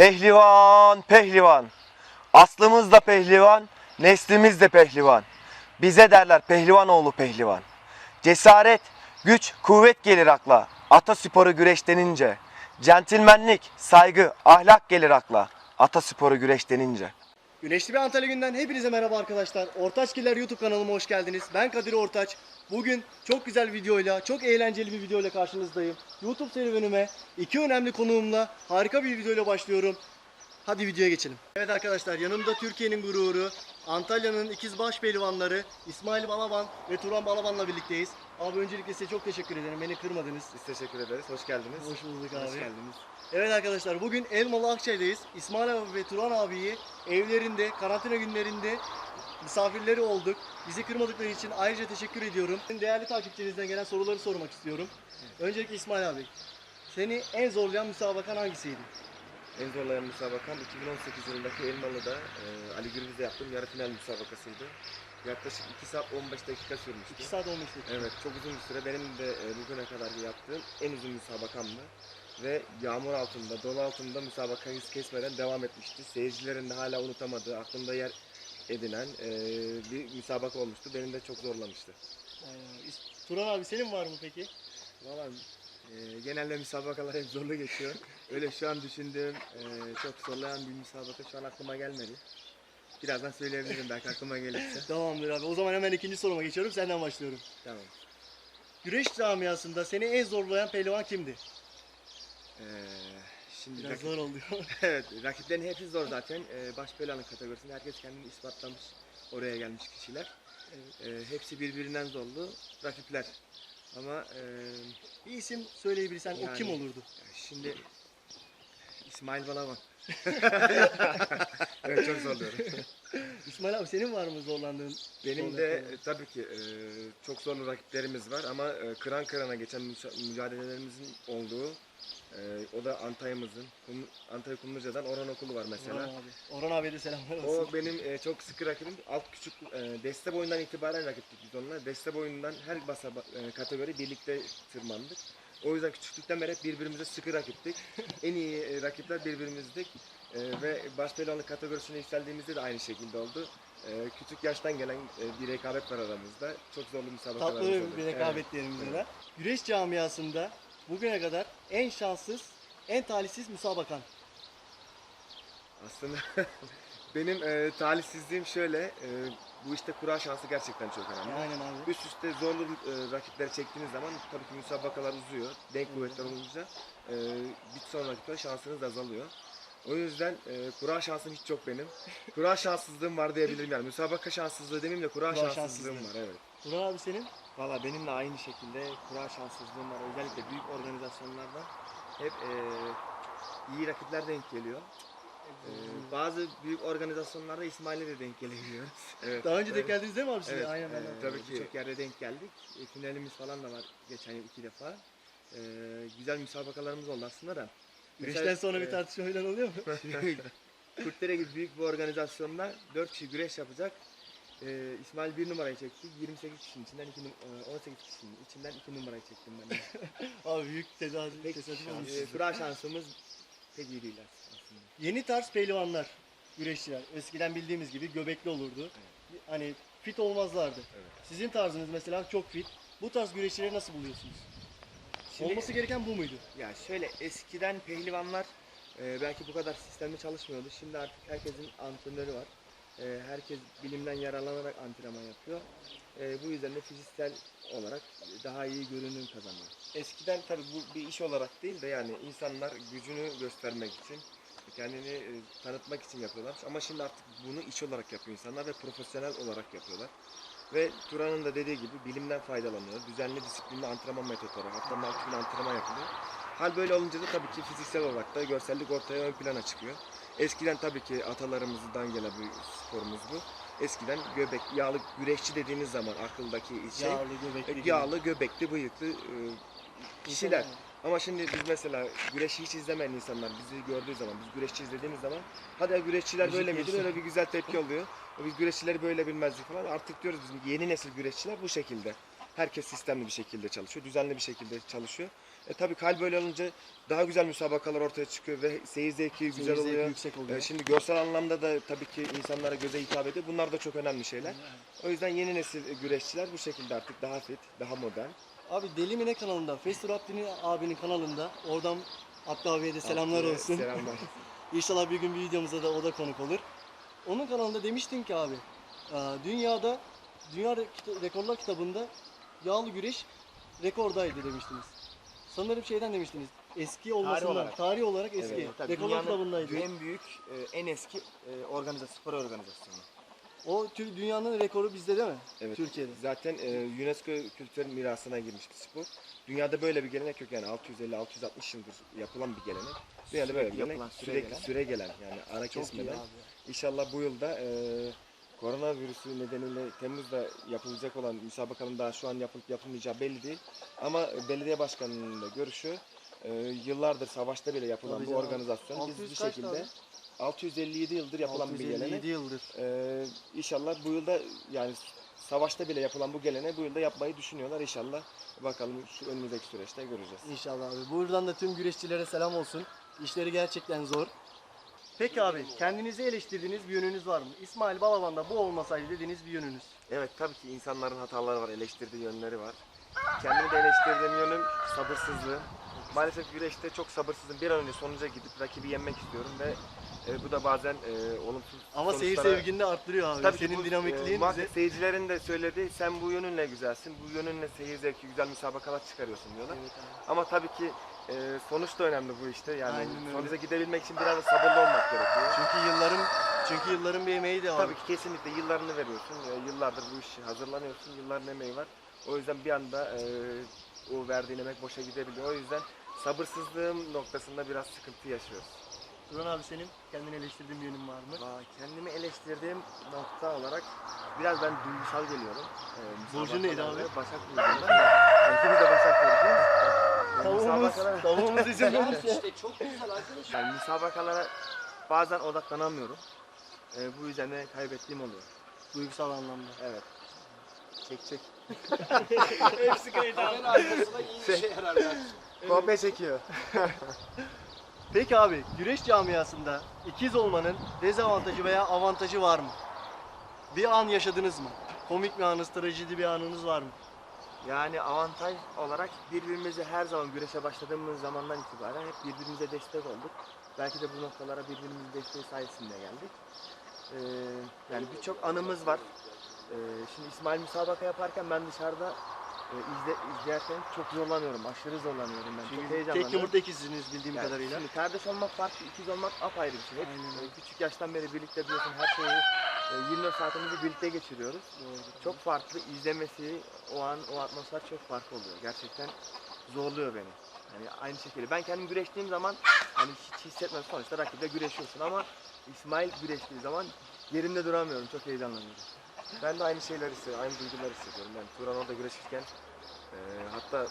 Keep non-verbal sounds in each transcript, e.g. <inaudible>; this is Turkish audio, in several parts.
Pehlivan, pehlivan. Aslımız da pehlivan, neslimiz de pehlivan. Bize derler pehlivan oğlu pehlivan. Cesaret, güç, kuvvet gelir akla. Ata sporu güreş denince. Centilmenlik, saygı, ahlak gelir akla. Ata sporu güreş denince. Güneşli bir Antalya günden hepinize merhaba arkadaşlar. Ortaçgiller YouTube kanalıma hoş geldiniz. Ben Kadir Ortaç. Bugün çok güzel bir videoyla, çok eğlenceli bir videoyla karşınızdayım. YouTube serüvenime iki önemli konuğumla harika bir videoyla başlıyorum. Hadi videoya geçelim. Evet arkadaşlar yanımda Türkiye'nin gururu, Antalya'nın ikiz baş pehlivanları İsmail Balaban ve Turan Balaban'la birlikteyiz. Abi öncelikle size çok teşekkür ederim. Beni kırmadınız. Biz teşekkür ederiz. Hoş geldiniz. Hoş bulduk abi. Hoş geldiniz. Evet arkadaşlar bugün Elmalı Akçay'dayız. İsmail abi ve Turan abiyi evlerinde karantina günlerinde misafirleri olduk. Bizi kırmadıkları için ayrıca teşekkür ediyorum. Değerli takipçinizden gelen soruları sormak istiyorum. Öncelikle İsmail abi. Seni en zorlayan müsabakan hangisiydi? En zorlayan müsabakam 2018 yılındaki Elmalı'da e, Ali Gürbüz'de yaptığım yarı final müsabakasıydı. Yaklaşık 2 saat 15 dakika sürmüştü. 2 saat olmuş dakika. Evet çok uzun bir süre benim de e, bugüne kadar yaptığım en uzun müsabakamdı. Ve yağmur altında, dolu altında müsabaka hız kesmeden devam etmişti. Seyircilerin de hala unutamadığı, aklında yer edinen e, bir müsabaka olmuştu. Beni de çok zorlamıştı. İs- Turan abi senin var mı peki? Valla e, genelde müsabakalar hep zorlu geçiyor. Öyle şu an düşündüğüm e, çok zorlayan bir müsabaka şu an aklıma gelmedi. Birazdan söyleyebilirim belki aklıma gelirse. <laughs> Tamamdır abi. O zaman hemen ikinci soruma geçiyorum. Senden başlıyorum. Tamam. Güreş camiasında seni en zorlayan pehlivan kimdi? E, şimdi Biraz rakip- zor oldu. <laughs> evet, rakiplerin hepsi zor zaten. E, baş belanın kategorisinde herkes kendini ispatlamış oraya gelmiş kişiler. E, hepsi birbirinden zorlu rakipler. Ama e, bir isim söyleyebilirsen o Yani- kim olurdu? şimdi İsmail Balaban. <laughs> <laughs> evet çok zorluyorum. İsmail abi senin var mı zorlandığın? Benim de e, tabii ki e, çok zorlu rakiplerimiz var ama e, kıran kırana geçen müsa- mücadelelerimizin olduğu e, o da Antalya'mızın Kum, Antalya Kumluca'dan Orhan Okulu var Orhan mesela. abi. Orhan abiye de selamlar olsun. O benim e, çok sıkı rakibim. Alt küçük e, deste boyundan itibaren rakiptik biz onunla. Deste boyundan her basa e, kategori birlikte tırmandık. O yüzden küçüklükten beri hep birbirimize sıkı rakiptik. <laughs> en iyi e, rakipler birbirimizdik. E, ve baş pehlivanlık kategorisine yükseldiğimizde de aynı şekilde oldu. E, küçük yaştan gelen e, bir rekabet var aramızda. Çok zorlu müsabakalarımız Tatlı oldu. bir Evet. rekabet diyelim biz de. Güreş camiasında bugüne kadar en şanssız, en talihsiz müsabakan. Aslında <laughs> benim e, talihsizliğim şöyle. e, bu işte kura şansı gerçekten çok önemli. Aynen abi. Üst üste zorlu e, rakipleri çektiğiniz zaman tabii ki müsabakalar uzuyor. Denk kuvvetler olunca e, bir sonraki şansınız azalıyor. O yüzden e, kura şansım hiç yok benim. Kura şanssızlığım var diyebilirim yani. Müsabaka şanssızlığı demeyeyim de kura, Kura şanssızlığım şanssızlığı. var evet. Turan abi senin? Valla benim de aynı şekilde kura şanssızlığım var. Özellikle büyük organizasyonlarda hep e, iyi rakipler denk geliyor. E, bazı büyük organizasyonlarda İsmail'e de denk gelebiliyoruz. <laughs> Evet. Daha önce de geldiniz değil mi abi siz? Evet, Aynen ben de. tabii ki birçok yerde denk geldik. E, finalimiz falan da var geçen yıl iki defa. E, güzel müsabakalarımız oldu aslında da. Güreşten sonra bir tartışma falan oluyor mu? <laughs> Kurtlere gibi büyük bir organizasyonda 4 kişi güreş yapacak. E, İsmail bir numarayı çekti. 28 kişinin içinden iki, num- e, 18 kişinin içinden 2 numarayı çektim ben. <laughs> abi büyük tesadüf, Pek tesadüf şans- olmuş. e, kura şansımız pek iyi değil aslında. Yeni tarz pehlivanlar, güreşçiler. Eskiden bildiğimiz gibi göbekli olurdu. Hani fit olmazlardı. Evet. Sizin tarzınız mesela çok fit. Bu tarz güreşçileri nasıl buluyorsunuz? Şimdi- Olması gereken bu muydu? Ya şöyle eskiden pehlivanlar e, belki bu kadar sistemli çalışmıyordu. Şimdi artık herkesin antrenörü var. E, herkes bilimden yararlanarak antrenman yapıyor. E, bu yüzden de fiziksel olarak daha iyi görünüm kazanıyor. Eskiden tabii bu bir iş olarak değil de yani insanlar gücünü göstermek için kendini e, tanıtmak için yapıyorlar. Ama şimdi artık bunu iş olarak yapıyor insanlar ve profesyonel olarak yapıyorlar. Ve Turan'ın da dediği gibi bilimden faydalanıyor. Düzenli disiplinli antrenman metotları, 6 gün antrenman yapılıyor. Hal böyle olunca da tabii ki fiziksel olarak da görsellik ortaya ön plana çıkıyor. Eskiden tabii ki atalarımızdan gelen bir sporumuz bu. Eskiden göbek, yağlı güreşçi dediğiniz zaman akıldaki şey Yağlı, göbekli. e, yağlı, göbekli, bıyıklı e, kişiler. Ama şimdi biz mesela güreşi hiç izlemeyen insanlar bizi gördüğü zaman, biz güreşçi izlediğimiz zaman hadi güreşçiler Müzik böyle miydi? Böyle bir güzel tepki oluyor. Biz güreşçileri böyle bilmezdik falan. Artık diyoruz bizim yeni nesil güreşçiler bu şekilde. Herkes sistemli bir şekilde çalışıyor, düzenli bir şekilde çalışıyor. E tabii kal böyle olunca daha güzel müsabakalar ortaya çıkıyor ve seyir zevki güzel Seyir zevki oluyor. yüksek oluyor. E, şimdi görsel anlamda da tabii ki insanlara göze hitap ediyor. Bunlar da çok önemli şeyler. O yüzden yeni nesil güreşçiler bu şekilde artık daha fit, daha modern. Abi Deli Mine kanalında, Festur Abdini abinin kanalında oradan Abdü abiye de selamlar Abdü'ye olsun. Selamlar. <laughs> İnşallah bir gün bir videomuzda da o da konuk olur. Onun kanalında demiştin ki abi, e, dünyada Dünya Re- Rekorlar kitabında yağlı güreş rekordaydı demiştiniz. Sanırım şeyden demiştiniz. Eski olmasından, tarih olarak, olarak. eski. Evet, tabii Rekorlar dünyanın. En büyük, e, en eski e, organizasyon, spor organizasyonu. O tür dünyanın rekoru bizde değil mi? Evet. Türkiye'de. Zaten e, UNESCO kültür mirasına girmiş bir spor. Dünyada böyle bir gelenek yok yani 650-660 yıldır yapılan bir gelenek. Dünyada böyle bir Sürekli gelenek yapılan, süre sürekli gelen. süre gelen yani ara Çok iyi kesmeden. abi. İnşallah bu yılda e, koronavirüsü nedeniyle Temmuz'da yapılacak olan müsabakanın daha şu an yapılıp yapılmayacağı belli değil. Ama belediye başkanının da görüşü e, yıllardır savaşta bile yapılan Tabii bu canım. organizasyon biz 600 bir kaçtı şekilde abi? 657 yıldır yapılan bir 657 gelenek. yıldır. Ee, inşallah bu yılda yani savaşta bile yapılan bu geleneği bu yılda yapmayı düşünüyorlar inşallah. Bakalım şu önümüzdeki süreçte göreceğiz. İnşallah abi. Buradan da tüm güreşçilere selam olsun. İşleri gerçekten zor. Peki abi kendinizi eleştirdiğiniz bir yönünüz var mı? İsmail Balaban'da bu olmasaydı dediğiniz bir yönünüz. Evet tabii ki insanların hataları var, eleştirdiği yönleri var. Kendimi de eleştirdiğim yönüm sabırsızlığım. Maalesef güreşte çok sabırsızım. Bir an önce sonuca gidip rakibi yenmek istiyorum ve e, bu da bazen e, olumsuz Ama seyir sonuçlara- sevgini de arttırıyor abi. Tabii ki Senin bu, e, dinamikliğin muhakkak bize... seyircilerin de söylediği sen bu yönünle güzelsin, bu yönünle seyir zevki, güzel müsabakalar çıkarıyorsun diyorlar. Evet abi. Ama tabii ki e, sonuç da önemli bu işte. Yani Aynen öyle. sonuca gidebilmek için biraz da sabırlı olmak gerekiyor. Çünkü yılların çünkü yılların bir emeği de var. Tabii ki kesinlikle yıllarını veriyorsun. E, yıllardır bu işi hazırlanıyorsun. Yılların emeği var. O yüzden bir anda e, o verdiğin emek boşa gidebiliyor. O yüzden sabırsızlığım noktasında biraz sıkıntı yaşıyoruz. Turan abi senin kendini eleştirdiğin bir yönün var mı? Vay, kendimi eleştirdiğim nokta olarak biraz ben duygusal geliyorum. Ee, Burcun neydi abi? Başak Burcu'ndan da. Yani ikimiz de Başak Burcu'yuz. Tavuğumuz, tavuğumuz <laughs> izin verirse. İşte çok güzel arkadaş. Yani müsabakalara bazen odaklanamıyorum. Ee, bu yüzden de kaybettiğim oluyor. Duygusal anlamda. Evet. Çek çek. <laughs> Hepsi kayıt Kamera arkasına iyi işe yarar belki. Kopya çekiyor. <laughs> Peki abi güreş camiasında ikiz olmanın dezavantajı veya avantajı var mı? Bir an yaşadınız mı? Komik bir anınız, trajedi bir anınız var mı? Yani avantaj olarak birbirimizi her zaman güreşe başladığımız zamandan itibaren hep birbirimize destek olduk. Belki de bu noktalara birbirimizin desteği sayesinde geldik. Ee, yani birçok anımız var. Ee, şimdi İsmail müsabaka yaparken ben dışarıda e, izle, izlerken çok zorlanıyorum. Aşırı zorlanıyorum ben. çok Çünkü heyecanlanıyorum. tek yumurta ikizsiniz bildiğim Yani kadarıyla. Şimdi kardeş olmak farklı, ikiz olmak apayrı bir şey. Hep Aynen. e, küçük yaştan beri birlikte biliyorsun her şeyi e, 24 saatimizi birlikte geçiriyoruz. Çok farklı izlemesi, o an, o atmosfer çok farklı oluyor. Gerçekten zorluyor beni. Yani aynı şekilde. Ben kendim güreştiğim zaman hani hiç hissetmem sonuçta rakiple güreşiyorsun ama İsmail güreştiği zaman yerimde duramıyorum. Çok heyecanlanıyorum. Ben de aynı şeyler hissediyorum, aynı duygular hissediyorum. Yani Turan orada güreşirken e, hatta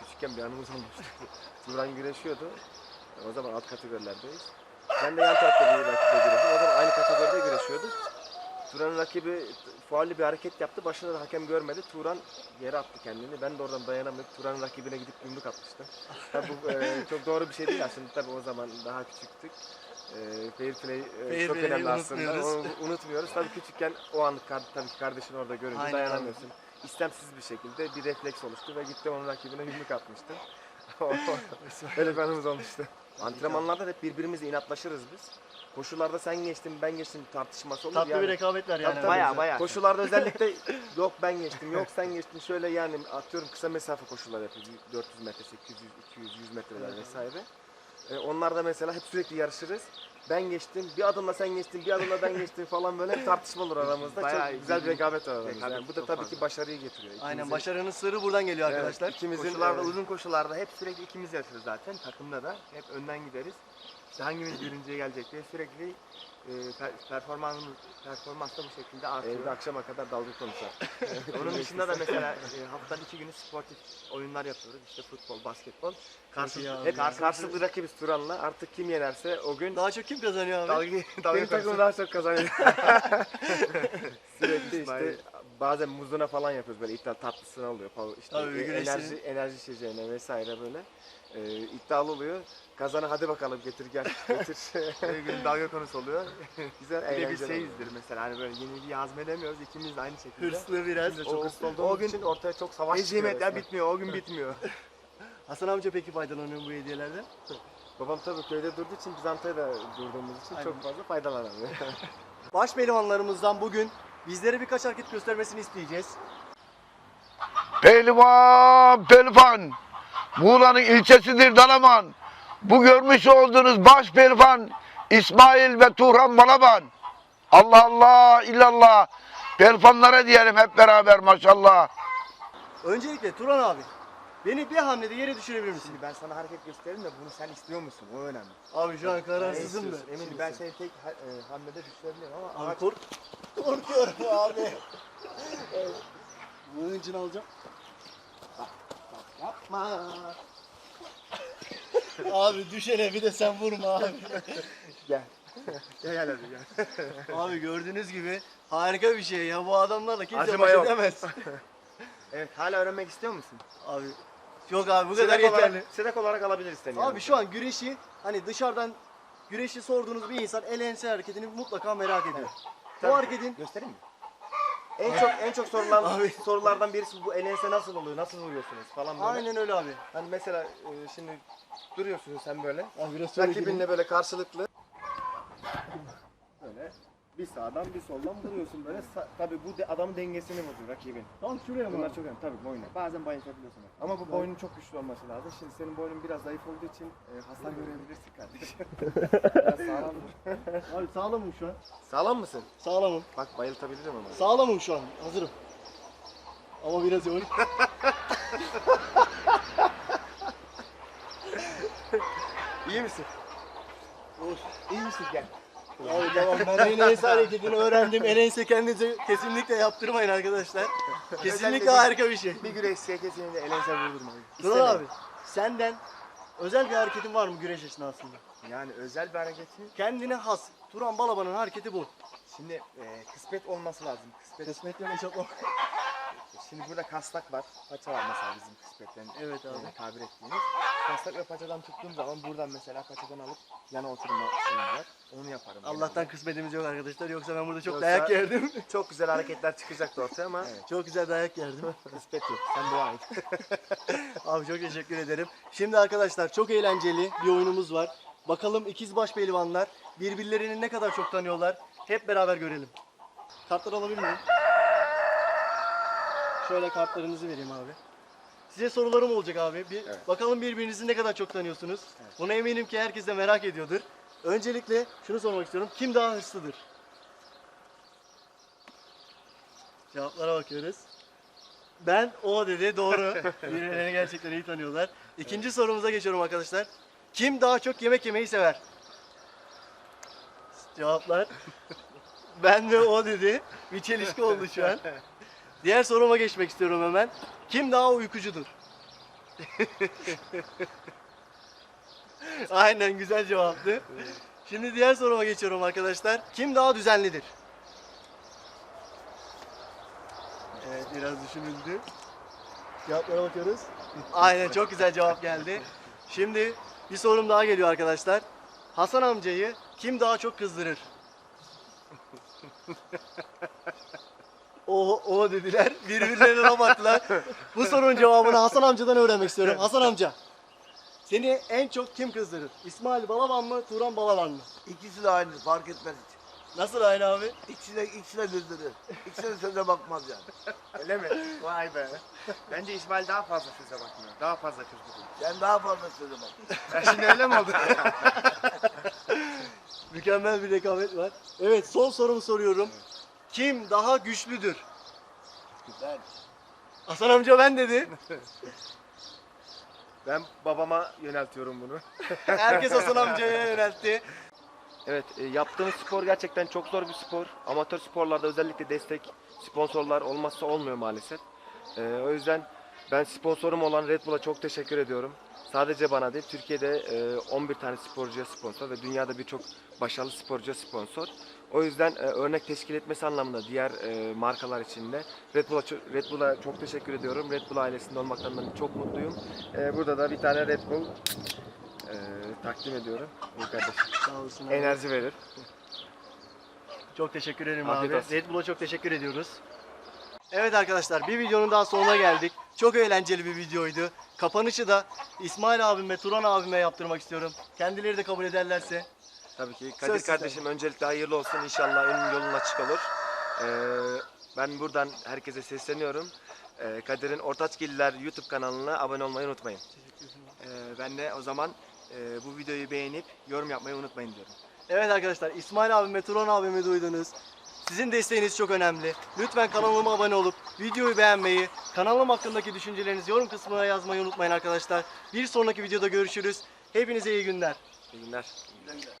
küçükken bir anımız olmuştu. <laughs> Turan güreşiyordu. O zaman alt kategorilerdeyiz. Ben de yan tarafta bir rakiple güreştim. O zaman aynı kategoride güreşiyorduk. Turan'ın rakibi faullü bir hareket yaptı. Başında da hakem görmedi. Turan yere attı kendini. Ben de oradan dayanamadım. Turan'ın rakibine gidip yumruk atmıştım. <laughs> Tabii bu e, çok doğru bir şey değil aslında. Tabii o zaman daha küçüktük. E, fair play e, Fair çok play'i önemli aslında. unutmuyoruz. Onu unutmuyoruz. Tabii küçükken o anlık tabii ki kardeşini orada görünce Aynen dayanamıyorsun. İstemsiz bir şekilde bir refleks oluştu ve gittim onun rakibine yumruk atmıştım. <laughs> <laughs> Öyle bir anımız olmuştu. Antrenmanlarda da hep birbirimizle inatlaşırız biz. Koşularda sen geçtin ben geçtim tartışması olur Tatlı yani. bir rekabetler yani. Tabii. Bayağı, bayağı. Koşularda özellikle <laughs> yok ben geçtim, yok sen geçtin. Şöyle yani atıyorum kısa mesafe koşular yapıyoruz. 400 metre, 800, 200, 100 metreler Evet. vesaire. Ee, onlarda mesela hep sürekli yarışırız. Ben geçtim, bir adımla sen geçtin, bir adımla ben geçtim falan böyle hep tartışma olur aramızda. Bayağı Çok güzel bir rekabet var aramızda. Yani bu da tabii fazla. ki başarıyı getiriyor. Aynen İkimizin- başarının sırrı buradan geliyor Evet, arkadaşlar. ikimizin Koşularda, e, uzun koşularda hep sürekli ikimiz yarışırız zaten takımda da. Hep önden gideriz. İşte hangimiz birinciye gelecek diye sürekli e, per, performansımız, performans da bu şekilde artıyor. evde akşama kadar dalga konuşar. <laughs> Onun dışında da mesela e, haftanın iki günü sportif oyunlar yapıyoruz. İşte futbol, basketbol. Karşılıklı, hep ya. karşılıklı rakibiz Turan'la. Artık kim yenerse o gün Daha çok kim kazanıyor abi? dalga, dalga Benim takımım daha çok kazanıyor. <laughs> Sürekli işte bazen muzuna falan yapıyoruz böyle iddia tatlısına oluyor falan işte Tabii, e, güreşlerin- enerji enerji içeceğine vesaire böyle e, iddialı oluyor. Kazanı hadi bakalım getir gel <laughs> getir. Her gün dalga konusu oluyor. <laughs> Güzel bir de biz şeyizdir mesela hani böyle yenilgiyi hazmedemiyoruz ikimiz de aynı şekilde. Hırslı biraz. Biz de çok O- hırslı o olduğumuz gün için ortaya çok savaş çıkıyor. Hezimetler resmen. bitmiyor o gün bitmiyor. <laughs> Hasan amca peki faydalanıyor bu hediyelerden? Babam tabii köyde durduğu için biz Antalya'da durduğumuz için Aynen. çok fazla faydalanamıyor. Baş pehlivanlarımızdan bugün bizlere birkaç hareket göstermesini isteyeceğiz. Pehlivan, Pehlivan. Muğla'nın ilçesidir Dalaman. Bu görmüş olduğunuz baş pehlivan İsmail ve Turan Balaban. Allah Allah illallah. Pehlivanlara diyelim hep beraber maşallah. Öncelikle Turan abi beni bir hamlede yere düşürebilir misin? Şimdi ben sana hareket gösteririm de bunu sen istiyor musun? O önemli. Abi şu an kararsızım da. istiyorsun? Eminim ben seni tek ha- e, hamlede düşürebilirim ama Abi ağaç- kork korkuyorum abi. Evet. Mığıncını alacağım. Bak, bak, yapma. abi düşene bir de sen vurma abi. gel. gel gel hadi gel. abi gördüğünüz gibi harika bir şey ya. Bu adamlarla kimse Acıma baş yok. edemez. <laughs> Evet hala öğrenmek istiyor musun? abi yok abi bu kadar Sedek yeterli. olarak, sedek olarak alabiliriz seni. Abi şu an güreşi hani dışarıdan güreşi sorduğunuz bir insan el ense hareketini mutlaka merak ediyor. Tabii. Bu hareketin Göstereyim mi? En çok en çok sorulan Abi. sorulardan birisi bu elense nasıl oluyor? Nasıl vuruyorsunuz falan böyle. aynen öyle abi. Hani mesela e, şimdi duruyorsun sen böyle. Abi biraz sonra Rakibinle böyle karşılıklı. Bir sağdan bir soldan vuruyorsun böyle. Sa- tabii bu de, adamın dengesini bozuyor rakibin. Tam şuraya mı? Bunlar çok önemli tabii boyuna. Bazen bayıltabiliyorsun. Ama bu boynun çok güçlü olması lazım. Şimdi senin boynun biraz zayıf olduğu için e, hasar görebilirsin kardeşim. <laughs> biraz sağlam dur. <laughs> Abi sağlamım şu an. Sağlam mısın? Sağlamım. Bak bayıltabilirim ama. Sağlamım şu an. Hazırım. Ama biraz yoğun. <laughs> İyi misin? İyi misin gel. Abi tamam ben el ense hareketini öğrendim. El ense kendinize kesinlikle yaptırmayın arkadaşlar. Kesinlikle harika bir şey. Bir güreşçiye kesinlikle elense vurdurmayın. Turan abi senden özel bir hareketin var mı güreş esnasında? Yani özel bir hareketi. Kendine has. Turan Balaban'ın hareketi bu. Şimdi e, kısmet olması lazım. Kısmet. Kısmet yana çapma. Şimdi burada kastak var. Paça var mesela bizim kısmetten Evet abi. e, tabir ettiğimiz. Kastak ve paçadan tuttuğum zaman buradan mesela paçadan alıp yana oturma şeyim var. Onu yaparım. Allah'tan kısmetimiz yok arkadaşlar. Yoksa ben burada çok Yoksa- dayak yerdim. <laughs> Çok güzel hareketler çıkacaktı ortaya ama evet. çok güzel dayak yerdim. <laughs> kısmet yok. Sen dua et. <laughs> Abi çok teşekkür ederim. Şimdi arkadaşlar çok eğlenceli bir oyunumuz var. Bakalım ikiz baş pehlivanlar birbirlerini ne kadar çok tanıyorlar. Hep beraber görelim. Kartları alabilir miyim? Şöyle kartlarınızı vereyim abi. Size sorularım olacak abi. Bir, Evet. Bakalım birbirinizi ne kadar çok tanıyorsunuz. Bunu eminim ki herkes de merak ediyordur. Öncelikle şunu sormak istiyorum. Kim daha hırslıdır? Cevaplara bakıyoruz. Ben o dedi doğru. <laughs> Birbirlerini gerçekten iyi tanıyorlar. İkinci sorumuza geçiyorum arkadaşlar. Kim daha çok yemek yemeyi sever? Cevaplar. <laughs> Ben ve o dedi. Bir çelişki oldu şu an. <laughs> Diğer soruma geçmek istiyorum hemen. Kim daha uykucudur? <laughs> Aynen güzel cevaptı. Şimdi diğer soruma geçiyorum arkadaşlar. Kim daha düzenlidir? Evet biraz düşünüldü. Cevaplara bakıyoruz. Aynen çok güzel cevap geldi. Şimdi bir sorum daha geliyor arkadaşlar. Hasan amcayı kim daha çok kızdırır? <laughs> O, o dediler. Birbirlerine baktılar. Bu sorunun cevabını Hasan amcadan öğrenmek istiyorum. Hasan amca. Seni en çok kim kızdırır? İsmail Balaban mı, Turan Balaban mı? İkisi de aynı fark etmez hiç. Nasıl aynı abi? İkisi de, ikisi de güldürür. İkisi de söze bakmaz yani. Öyle mi? Vay be. Bence İsmail daha fazla söze bakmıyor. Daha fazla kızdı. Ben daha fazla söze bak. Ya şimdi öyle mi oldu? <laughs> Mükemmel bir rekabet var. Evet son sorumu soruyorum. Kim daha güçlüdür? Ben. Hasan amca ben dedi. <laughs> ben babama yöneltiyorum bunu. <laughs> Herkes Hasan amcaya yöneltti. Evet, e, spor gerçekten çok zor bir spor. Amatör sporlarda özellikle destek, sponsorlar olmazsa olmuyor maalesef. E, o yüzden ben sponsorum olan Red Bull'a çok teşekkür ediyorum. Sadece bana değil, Türkiye'de e, 11 tane sporcuya sponsor ve dünyada birçok başarılı sporcuya sponsor. O yüzden e, örnek teşkil etmesi anlamında diğer e, markalar için de Red Bull'a Red Bull'a çok teşekkür ediyorum. Red Bull ailesinde olmaktan da çok mutluyum. E, burada da bir tane Red Bull e, takdim ediyorum. Bu kardeşim. Sağ olsun abi. Enerji verir. Çok teşekkür ederim Afiyet abi. olsun. Red Bull'a çok teşekkür ediyoruz. Evet arkadaşlar bir videonun daha sonuna geldik. Çok eğlenceli bir videoydu. Kapanışı da İsmail abime, Turan abime yaptırmak istiyorum. Kendileri de kabul ederlerse. Tabii ki. Söz Kadir sizden. kardeşim öncelikle hayırlı olsun. İnşallah önün yolun açık olur. Ee, ben buradan herkese sesleniyorum. Ee, Kadir'in Ortaçgiller YouTube kanalına abone olmayı unutmayın. Ee, ben de o zaman e, bu videoyu beğenip yorum yapmayı unutmayın diyorum. Evet arkadaşlar İsmail abime, Turan abime duydunuz. Sizin desteğiniz çok önemli. Lütfen kanalıma abone olup videoyu beğenmeyi, kanalım hakkındaki düşüncelerinizi yorum kısmına yazmayı unutmayın arkadaşlar. Bir sonraki videoda görüşürüz. Hepinize iyi günler. İyi günler.